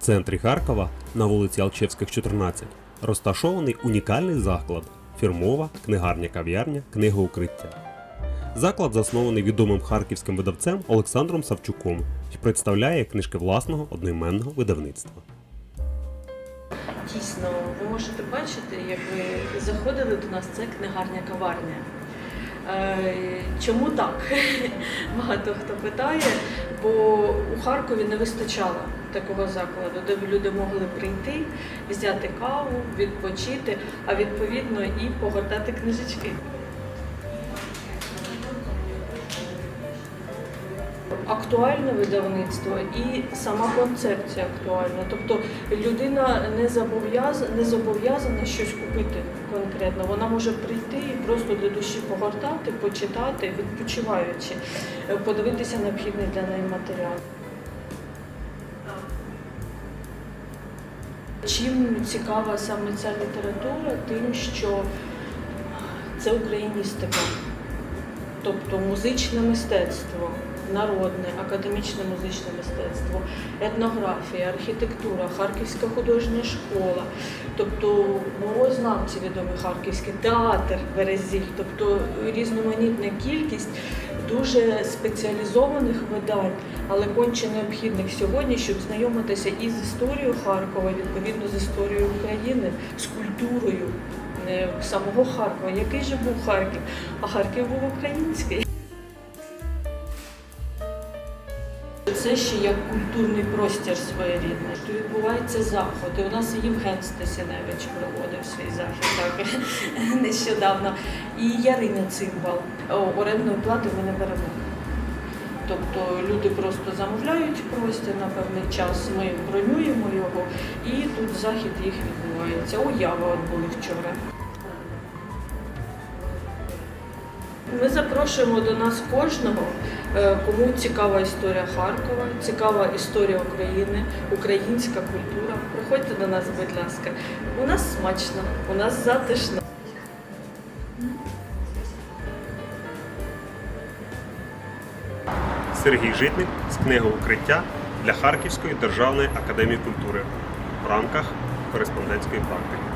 В центрі Харкова на вулиці Алчевських, 14 розташований унікальний заклад фірмова книгарня кав'ярня книгоукриття. Заклад заснований відомим харківським видавцем Олександром Савчуком і представляє книжки власного одноіменного видавництва. Дійсно, ви можете бачити, як ви заходили до нас, це книгарня каварня. Е, Чому так? Багато хто питає, бо у Харкові не вистачало такого закладу, де б люди могли прийти, взяти каву, відпочити, а відповідно і погортати книжечки. Актуальне видавництво і сама концепція актуальна. Тобто людина не зобов'язана, не зобов'язана щось купити конкретно. Вона може прийти і просто для душі погортати, почитати, відпочиваючи, е, подивитися необхідний для неї матеріал. Чим цікава саме ця література? Тим, що це україністика, тобто музичне мистецтво, народне, академічне музичне мистецтво, етнографія, архітектура, Харківська художня школа, тобто мовознавці відомі харківські, театр Березіль, тобто різноманітна кількість дуже спеціалізованих видань, але конче необхідних сьогодні, щоб знайомитися і з історією Харкова, відповідно з історією України, з культурою е, самого Харкова. Який же був Харків? А Харків був український. Це ще як культурний простір своєрідний. Тут відбуваються заходи. У нас і Євген Стасіневич проводив свій захід так нещодавно. І Ярина Цимбал. Орендної плати ми не беремо. Тобто люди просто замовляють простір на певний час, ми бронюємо його, і тут захід їх відбувається. Уява були вчора. Ми запрошуємо до нас кожного, е, кому цікава історія Харкова, цікава історія України, українська культура. Приходьте до нас, будь ласка. У нас смачно, у нас затишно. Сергій Житник з книги Укриття для Харківської державної академії культури в рамках кореспондентської практики.